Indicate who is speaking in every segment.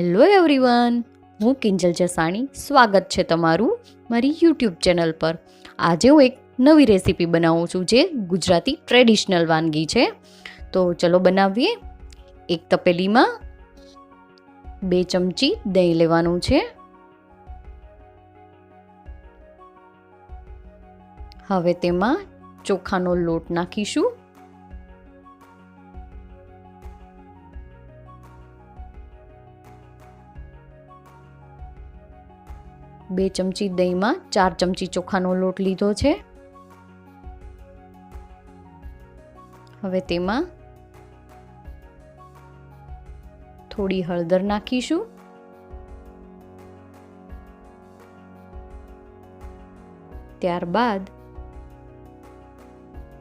Speaker 1: Hello everyone હું કિંજલ જસાણી. સ્વાગત છે તમારું મારી યુટ્યુબ ચેનલ પર. આજે હું એક નવી રેસીપી બનાવું છું જે ગુજરાતી ટ્રેડિશનલ વાનગી છે. તો ચલો બનાવીએ. એક તપેલીમાં બે ચમચી દહીં લેવાનું છે. હવે તેમાં ચોખાનો લોટ નાખીશું. બે ચમચી દહીંમાં ચાર ચમચી ચોખાનો લોટ લીધો છે. હવે તેમાં થોડી હળદર નાખીશું. ત્યારબાદ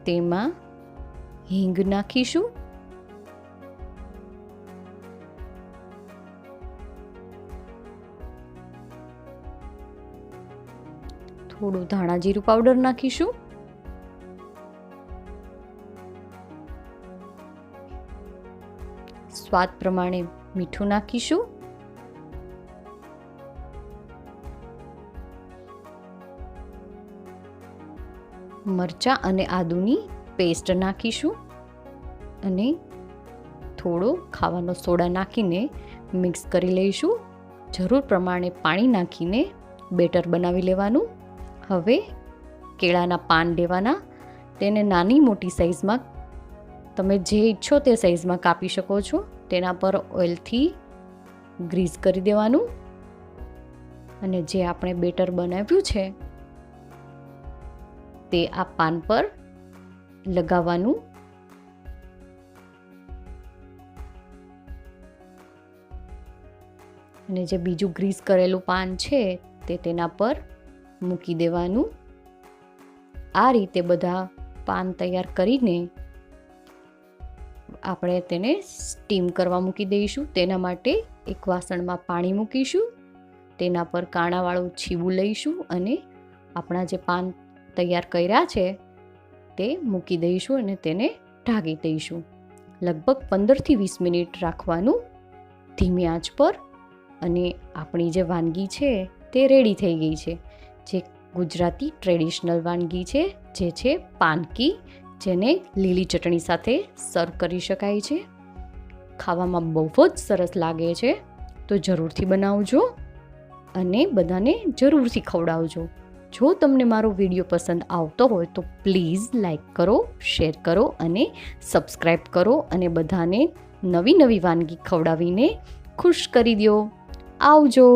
Speaker 1: તેમાં હિંગ નાખીશું. થોડું ધાણા જીરું પાવડર નાખીશું. સ્વાદ પ્રમાણે મીઠું નાખીશું. મરચાં અને આદુની પેસ્ટ નાખીશું અને થોડો ખાવાનો સોડા નાખીને મિક્સ કરી લઈશું. જરૂર પ્રમાણે પાણી નાખીને બેટર બનાવી લેવાનું. હવે કેળાના પાન લેવાના તેને નાની મોટી સાઈઝમાં તમે જે ઈચ્છો તે સાઇઝમાં કાપી શકો છો. તેના પર ઓઇલથી ગ્રીઝ કરી દેવાનું. અને જે આપણે બેટર બનાવ્યું છે તે આ પાન પર લગાવવાનું. અને જે બીજું ગ્રીસ કરેલું પાન છે તે તેના પર મૂકી દેવાનું. આ રીતે બધા પાન તૈયાર કરીને આપણે તેને સ્ટીમ કરવા મૂકી દઈશું. તેના માટે એક વાસણમાં પાણી મૂકીશું. તેના પર કાણાવાળું છીબું લઈશું અને આપણા જે પાન તૈયાર કર્યા છે તે મૂકી દઈશું અને તેને ઢાંકી દઈશું. લગભગ પંદરથી વીસ મિનિટ રાખવાનું ધીમી આંચ પર અને આપણી જે વાનગી છે તે રેડી થઈ ગઈ છે. જે ગુજરાતી ટ્રેડિશનલ વાનગી છે, જે છે પાનકી, જેને લીલી ચટણી સાથે સર્વ કરી શકાય છે. ખાવામાં બહુ જ સરસ લાગે છે. તો જરૂરથી બનાવજો અને બધાને જરૂરથી ખવડાવજો. જો તમને મારો વીડિયો પસંદ આવતો હોય તો પ્લીઝ લાઈક કરો, શેર કરો અને સબસ્ક્રાઈબ કરો અને બધાને નવી નવી વાનગી ખવડાવીને ખુશ કરી દો આવજો.